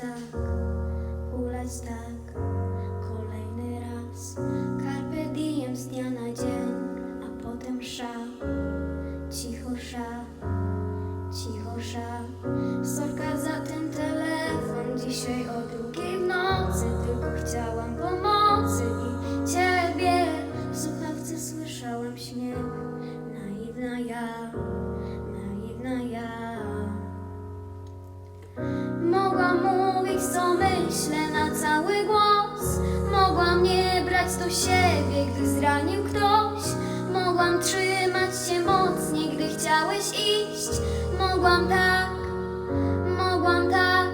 tak, hulać tak, kolejny raz. Carpe diem z dnia na dzień, a potem sza, cicho sza, cicho sza. Sorka za ten telefon dzisiaj o drugiej w nocy, tylko chciała. Co myślę na cały głos. Mogłam nie brać do siebie, gdy zranił ktoś. Mogłam trzymać się mocniej, gdy chciałeś iść. Mogłam tak, mogłam tak.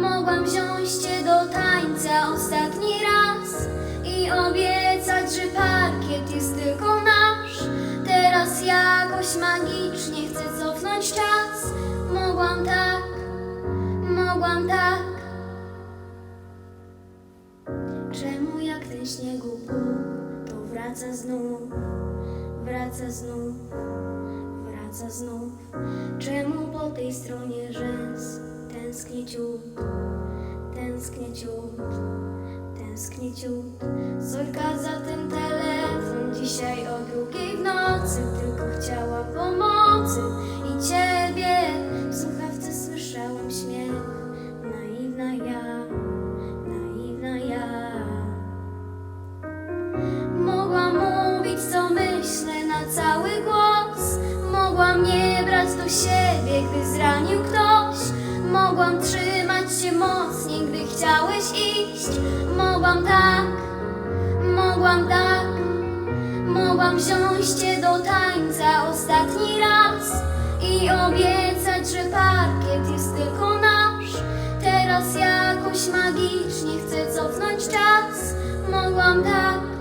Mogłam wziąć cię do tańca ostatni raz i obiecać, że parkiet jest tylko nasz. Teraz jakoś magicznie chcę cofnąć czas. Mogłam tak, mogłam tak. Śniegu puch, to wraca znów, wraca znów, wraca znów. Czemu po tej stronie rzęs tęsknię ciut, tęsknię ciut, tęsknię ciut. Za ten telefon dzisiaj o drugiej w nocy, tylko chciała pomocy Mogłam nie brać do siebie, gdy zranił ktoś. Mogłam trzymać się mocniej, gdy chciałeś iść. Mogłam tak, mogłam tak. Mogłam wziąć cię do tańca ostatni raz I obiecać, że parkiet jest tylko nasz. Teraz jakoś magicznie chcę cofnąć czas. Mogłam tak